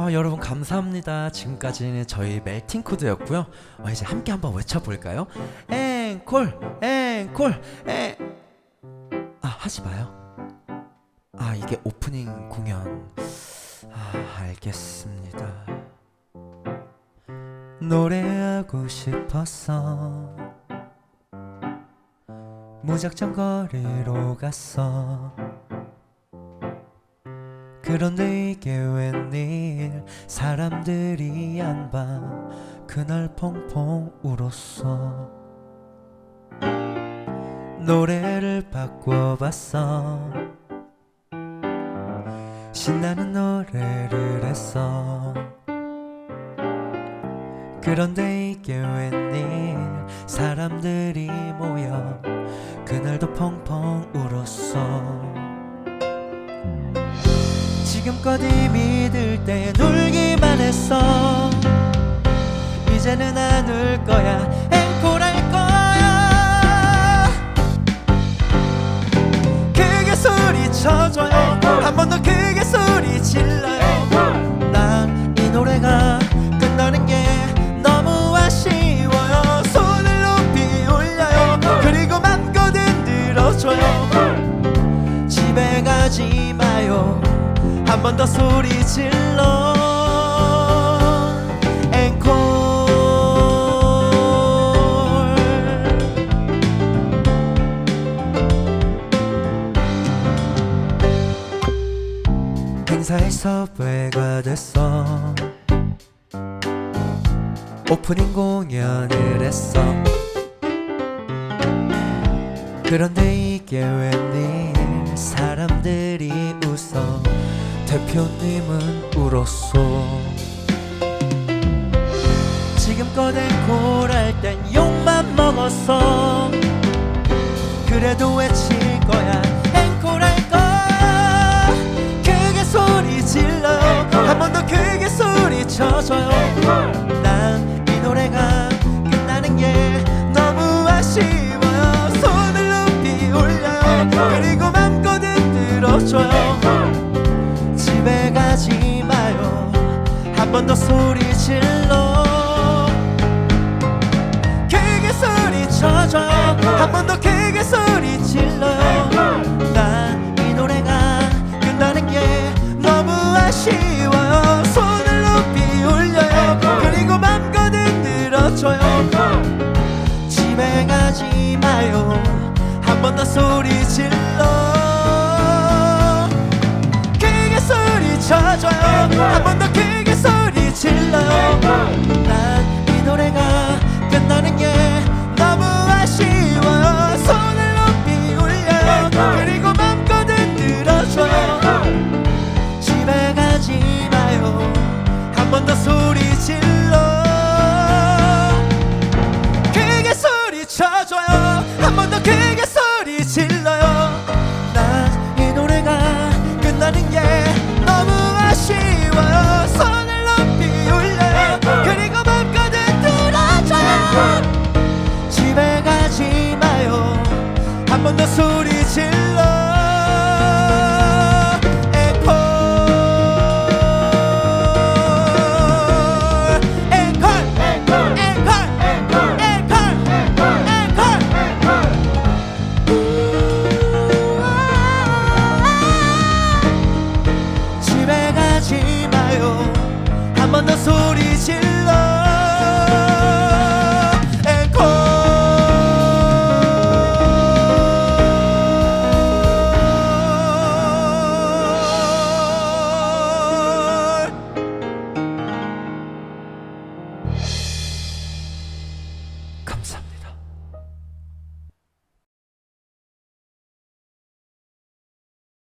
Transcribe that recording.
아, 여러분 감사합니다. 지금까지는 저희 멜팅 코드였고요. 어, 이제 함께 한번 외쳐볼까요? 앵콜, 앵콜, 앵. 아 하지 마요. 아 이게 오프닝 공연. 아 알겠습니다. 노래하고 싶었어. 무작정 거리로 갔어. 그런데 이게 웬일? 사람들이 안봐 그날 펑펑 울었어. 노래를 바꿔봤어. 신나는 노래를 했어. 그런데 이게 웬일? 사람들이 모여 그날도 펑펑 지금껏 힘이 들 때 놀기만 했어. 이제는 안 울 거야. 앵콜할 한 번 더 소리 질러. 앵콜. 행사에서 뇌가 됐어. 오프닝 공연을 했어. 그런데 이게 웬일? 사람들이 웃어 대표님은 울었어. 지금껏 앵콜할 땐 욕만 먹었어. 그래도 외칠 거야 더 소리 질러. 크게 소리 쳐줘요 한번 더 크게 소리 질러요 난이 노래가 끝나는 게 너무 아쉬워요 손을 높이 올려요. 그리고 맘껏 흔들어줘요. 가지 마요. 한 번 더 소리 질러 소리 한 번 더 소리 질러. 집에 가지 마요. 한 번 더 소리 질러 감사합니다